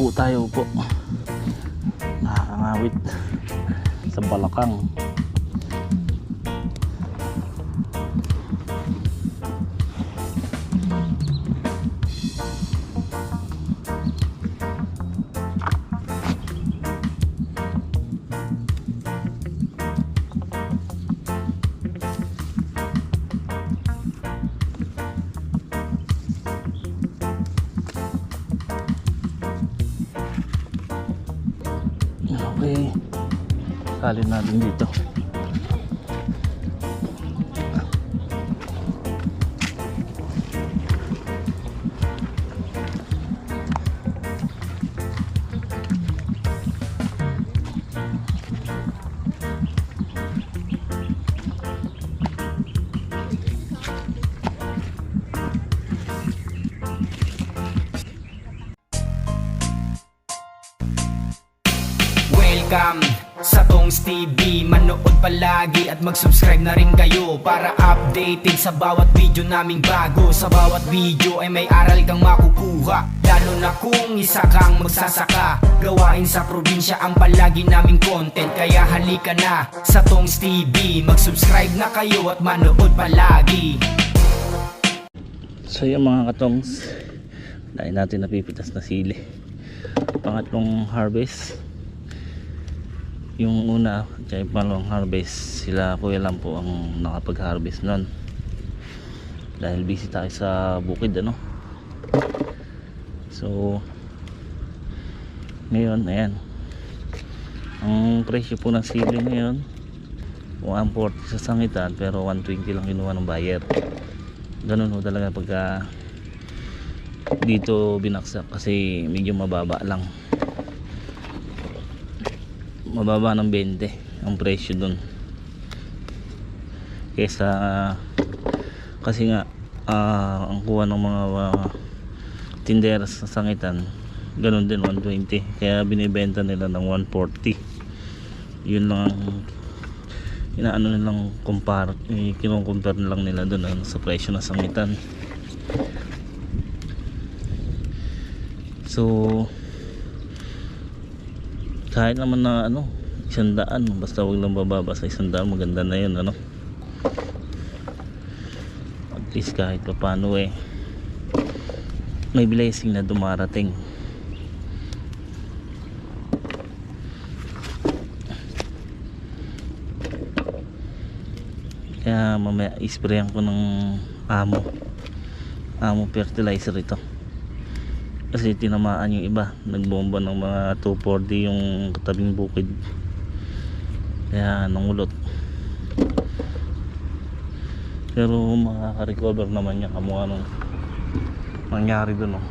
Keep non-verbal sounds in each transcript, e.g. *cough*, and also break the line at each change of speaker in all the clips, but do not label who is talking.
po tayo po. Nakakangawit sa balakang salin natin dito
palagi at mag-subscribe na rin kayo Para updated sa bawat video naming bago. Sa bawat video ay may aral kang makukuha. Lalo na kung isa kang magsasaka. Gawain sa probinsya ang palagi naming content. Kaya halika na sa Tongs TV Mag-subscribe na kayo at manood palagi.
So yung mga katongs. Dahil natin napipitas na sili. Pangatlong harvest yung una yung pangalawang harvest sila kuya lang po ang nakapag harvest nun. Dahil busy tayo sa bukid ano? So ngayon ayan. Ang presyo po ng sili ngayon 140 sa sangitan pero 120 lang kinuha ng buyer. Ganun ho talaga pagka dito binaksak kasi medyo mababa lang mababa ng 20 ang presyo dun. Kesa kasi nga ah, ang kuha ng mga uh, tindera sa sangitan ganun din 120 kaya binibenta nila ng 140 yun lang ang inaano nilang compare eh, kinukumpare lang nila doon ano, sa presyo ng sangitan. So kahit naman na ano isang daan basta wag lang bababa sa isang daan maganda na yun ano? At least kahit pa paano eh may blessing na dumarating. Kaya mamaya isprayan ko ng amo. Amo fertilizer ito kasi tinamaan yung iba nagbomba ng mga 240 yung katabing bukid kaya nangulot pero makaka-recover naman niya kamo anong nangyari dun oh.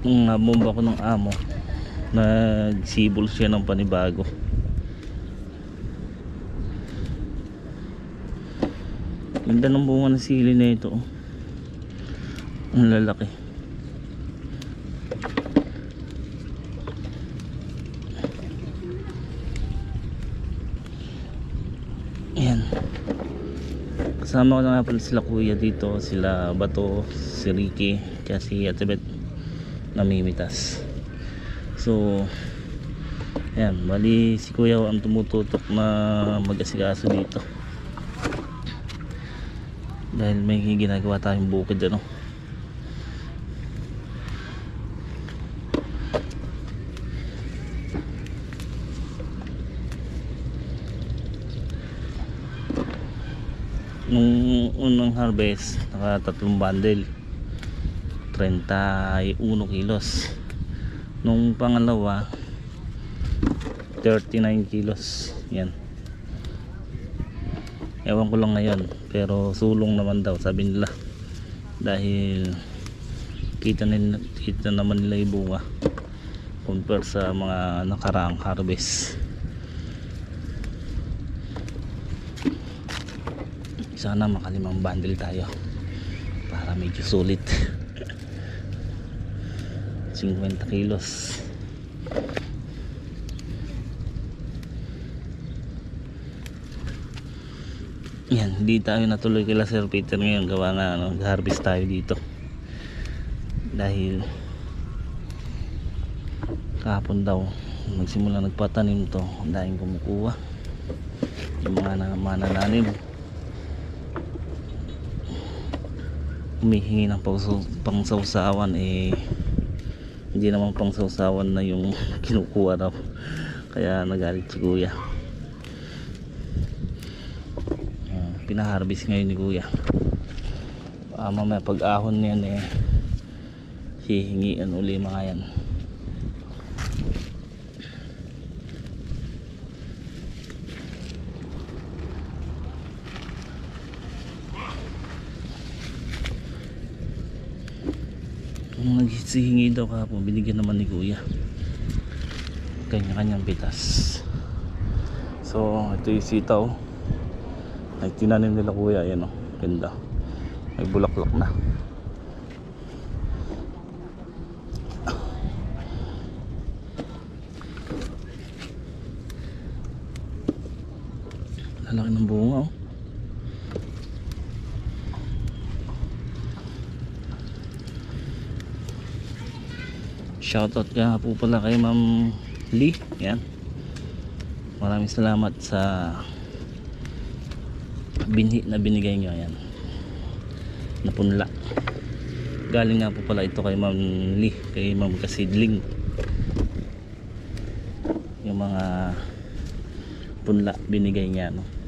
nung nabomba ko ng amo nagsibol siya ng panibago ganda ng bunga ng sili na ito oh. Ang lalaki Ayan. Kasama ko na nga pala sila kuya dito, sila Bato, si Ricky, kaya si Atibet namimitas. So, ayan, bali si kuya ang tumututok na mag-asikaso dito. Dahil may ginagawa tayong bukid ano. Nung unang harvest naka tatlong bundle 31 kilos. Nung pangalawa 39 kilos. Yan. Ewan ko lang ngayon pero sulong naman daw sabi nila. Dahil kita, nila, kita naman nila yung bunga compare sa mga nakaraang harvest sana makalimang bundle tayo para medyo sulit. *laughs* 50 kilos. Yan hindi tayo natuloy kila Sir Peter ngayon. Gawa nga ano, harvest tayo dito. Dahil kahapon daw nagsimula nagpatanim to. Dahil kumukuha. Yung mga na, manananim humihingi ng pangsaw- pangsawsawan eh hindi naman pangsawsawan na yung *laughs* kinukuha daw. Kaya nagalit si kuya. Ah, pinaharbis ngayon ni kuya. Ah, mamaya pag ahon niyan eh hihingian uli mga yan Kung nagsihingi daw kahapon, binigyan naman ni kuya. Kanya-kanyang pitas. So, ito yung sitaw. Ay, tinanim nila kuya. Yan o. Ganda. May bulaklak na. Lalaki ng bunga oh. Shoutout ka po pala kay Ma'am Lee. Yan. Maraming salamat sa binhi na binigay nyo. Yan. Napunla. Galing nga po pala ito kay Ma'am Lee. Kay Ma'am Kasidling. Yung mga punla binigay niya. No?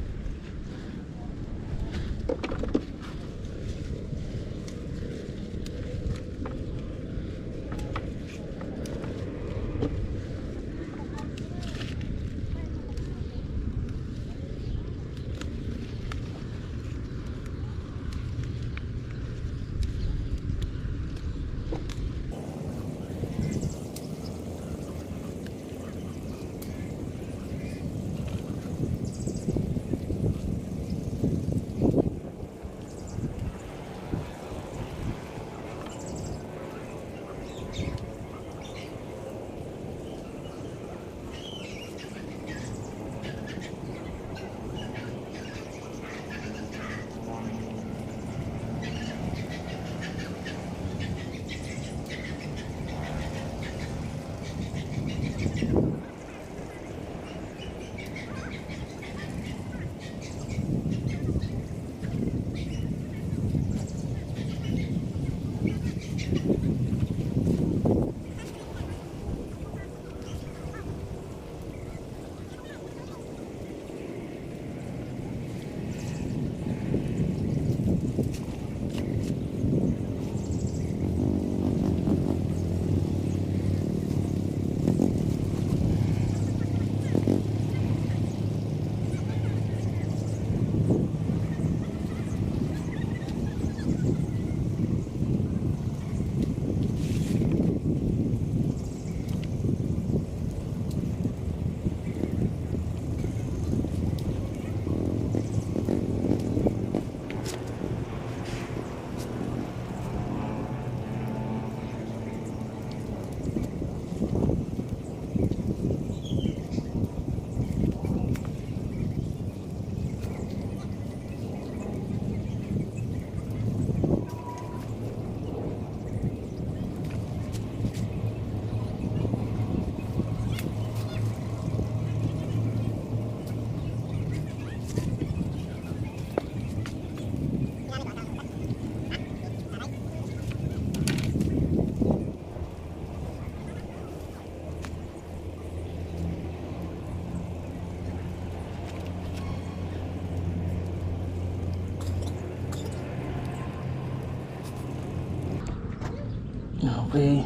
Okay.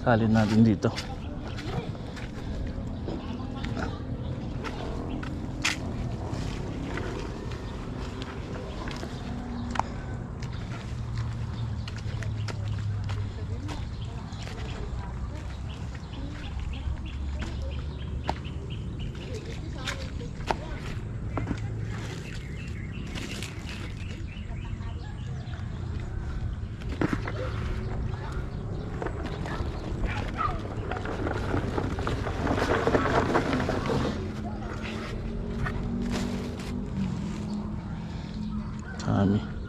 Salin natin dito. sa amin.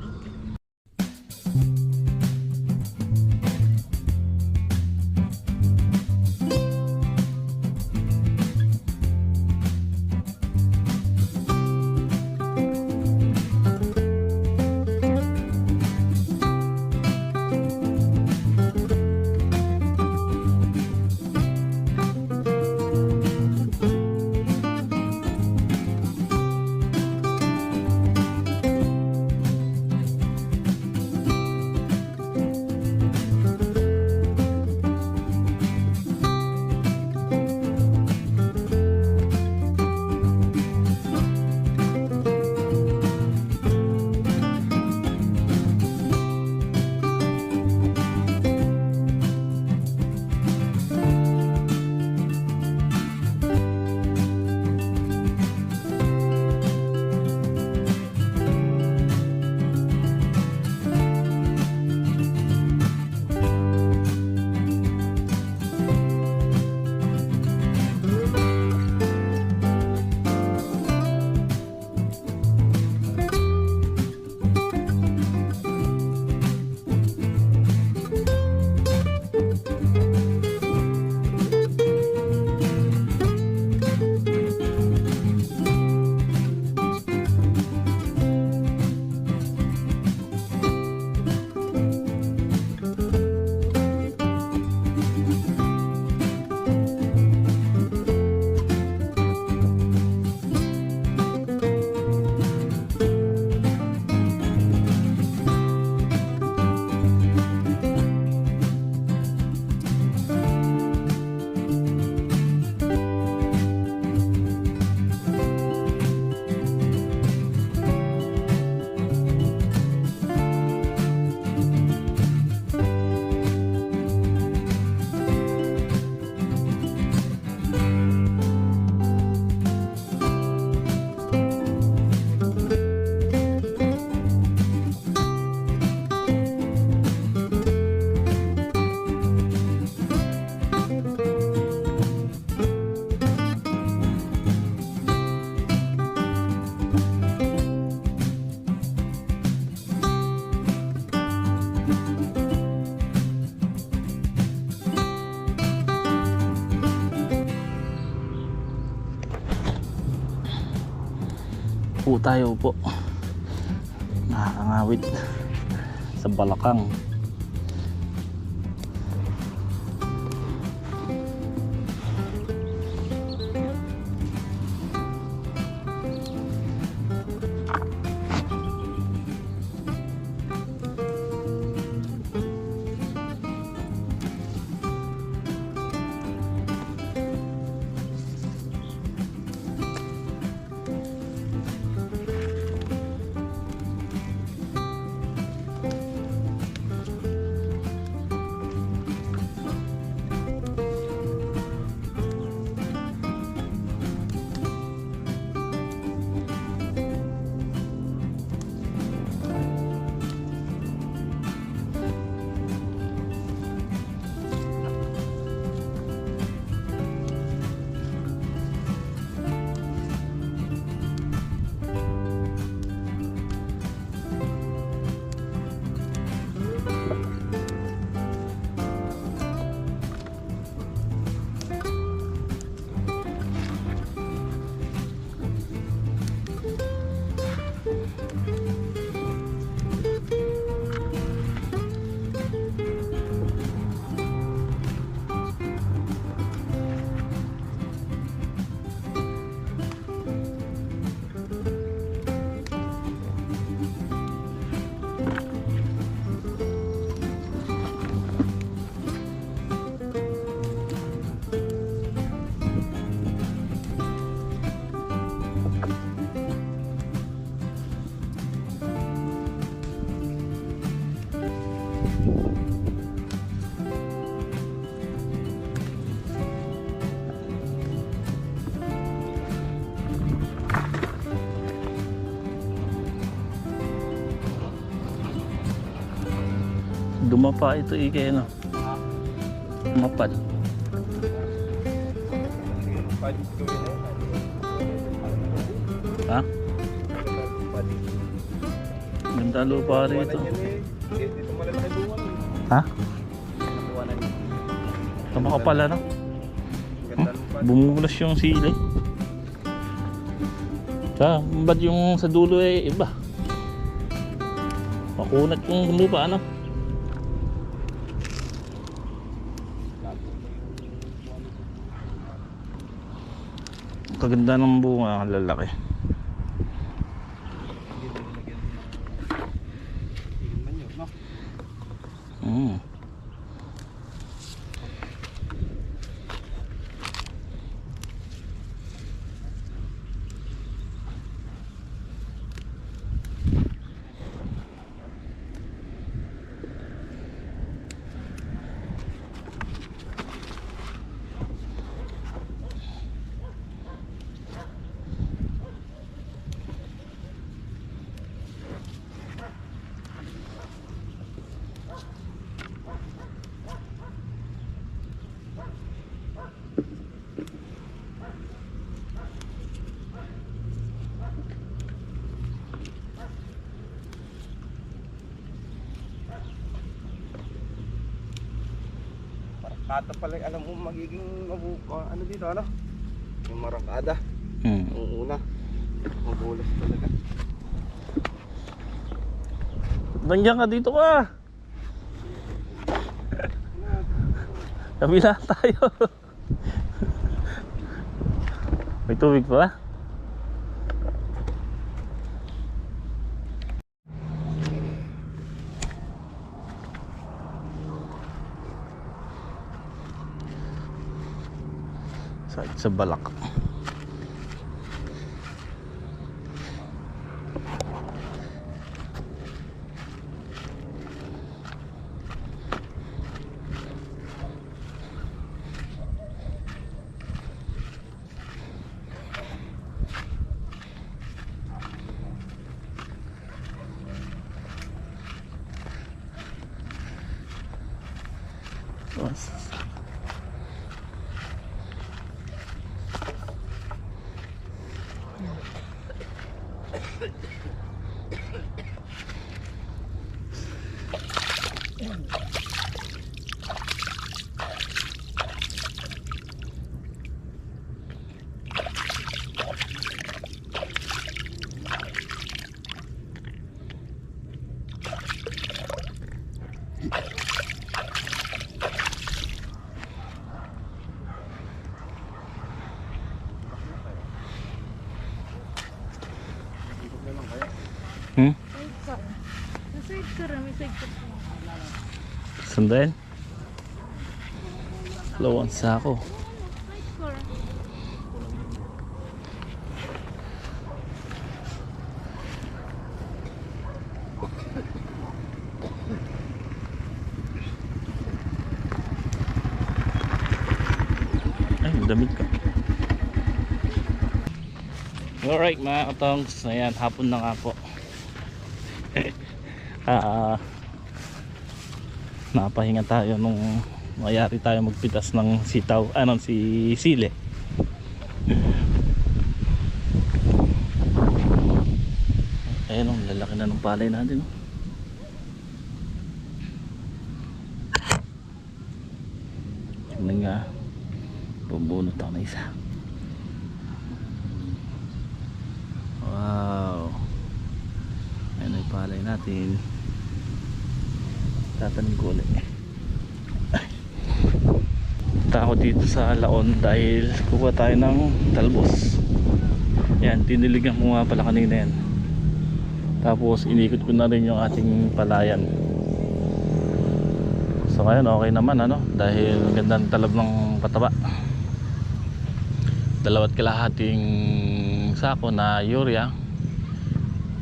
Tayo po. Nakakangawit sa balakang. Dumapa ito ike no. Mapal. Ha? Ganda lupa rito. Ha? Tama ka pala no? Bumulas yung sili. Sa, ba't yung sa dulo eh iba? Makunat yung lupa ano? Kaganda ng bunga, ang lalaki.
Kata pala alam mo magiging mabu ah, ano dito ano? Yung marangkada.
Mm.
Yung una. Mabulas talaga.
Nandiyan ka dito ka. Kabila tayo. May tubig pa? Sa, sa balak Yes. Hmm?
Sidecar. Sa sidecar, may sidecar pa.
Sundan? Lawan sa ako. Damit ka. Alright mga katongs, ayan, hapon na nga po. Ah, napahinga tayo nung mayari tayo magpitas ng sitaw, ano, si Sile. Ayan o, lalaki na ng palay natin. Oh. Tingnan nga, bubunot ako na isa. Wow. Ayan yung palay natin. Tatanim ko ulit. Punta ako dito sa Laon dahil kukuha tayo ng talbos. Yan, tiniligan ko nga pala kanina yan. Tapos inikot ko na rin yung ating palayan. So ngayon okay naman ano dahil ganda ng talab ng pataba. Dalawat kalahating sako na urea.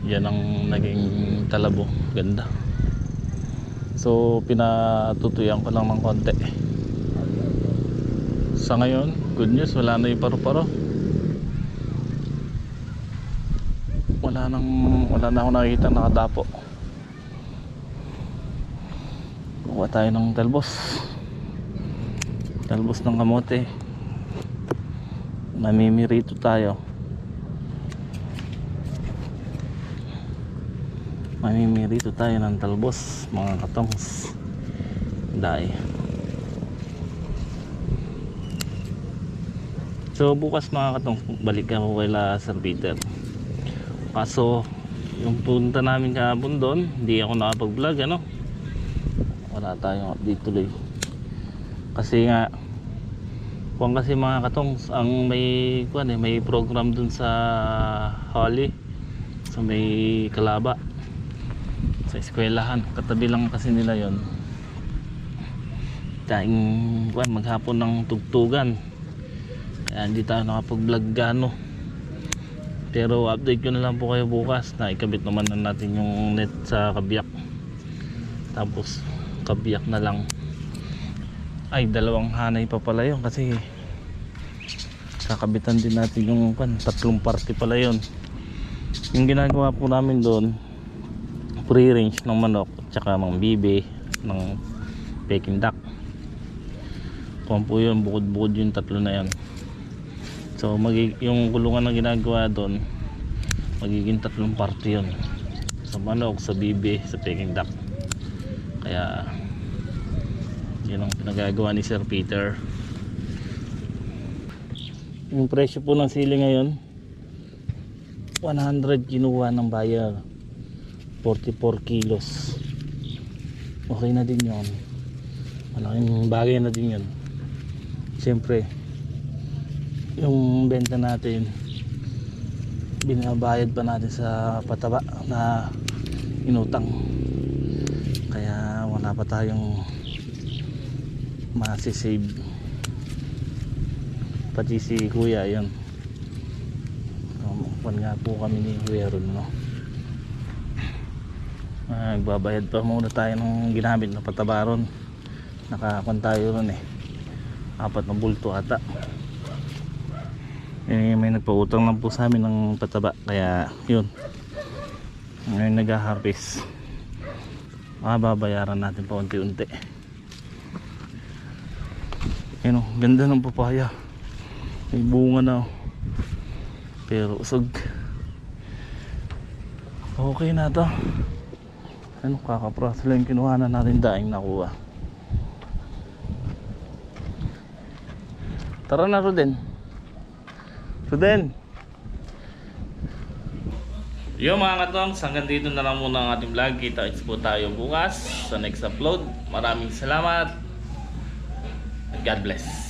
Yan ang naging talabo. Ganda. So pinatutuyan ko lang ng konti. Sa ngayon, good news, wala na yung paru-paro. Wala nang wala na ako nakikita nakadapo. Kuha tayo ng talbos. Talbos ng kamote. Namimirito tayo. Mamimirito tayo ng talbos, mga katongs. Dahil. So bukas mga katong balik ako kay La Sir Peter. Kaso yung punta namin kahapon doon, hindi ako nakapag-vlog ano. Wala tayong update tuloy. Kasi nga kung kasi mga katong ang may kuan eh, may program dun sa Holly sa may Kalaba sa eskwelahan. Katabi lang kasi nila yon taing kuan maghapon ng tugtugan. Kaya hindi tayo nakapag-vlog gano pero update ko na lang po kayo bukas na ikabit naman na natin yung net sa kabiyak tapos kabiyak na lang. Ay dalawang hanay pa pala yun kasi kakabitan din natin yung kan, tatlong party pala yun. Yung ginagawa po namin doon free range ng manok tsaka ng bibe ng peking duck. Kung po yun bukod bukod yung tatlo na yan. So magig yung kulungan na ginagawa doon magiging tatlong party yun. Sa manok, sa bibe, sa peking duck. Kaya yun ang pinagagawa ni Sir Peter. Yung presyo po ng sili ngayon 100 kinuha ng buyer 44 kilos. Okay na din yun. Malaking bagay na din yun. Siyempre yung benta natin binabayad pa natin sa pataba na inutang. Kaya wala pa tayong masisave. Pati si kuya yun um, nga po kami ni kuya ron no Ah, nagbabayad pa muna tayo ng ginamit na patabaron nakakuan tayo ron eh. Apat na bulto ata. Eh, may nagpautang lang po sa amin ng pataba kaya yun. Ngayon nag-harvest. Makababayaran natin pa unti-unti. Yun o, ganda ng papaya. May bunga na oh. pero usog. Okay na to ano kakapraso lang kinuha na natin daing nakuha tara na Ruden Ruden Yung mga katong, hanggang dito na lang muna ang ating vlog. Kita-kits po tayo bukas sa next upload. Maraming salamat. God bless.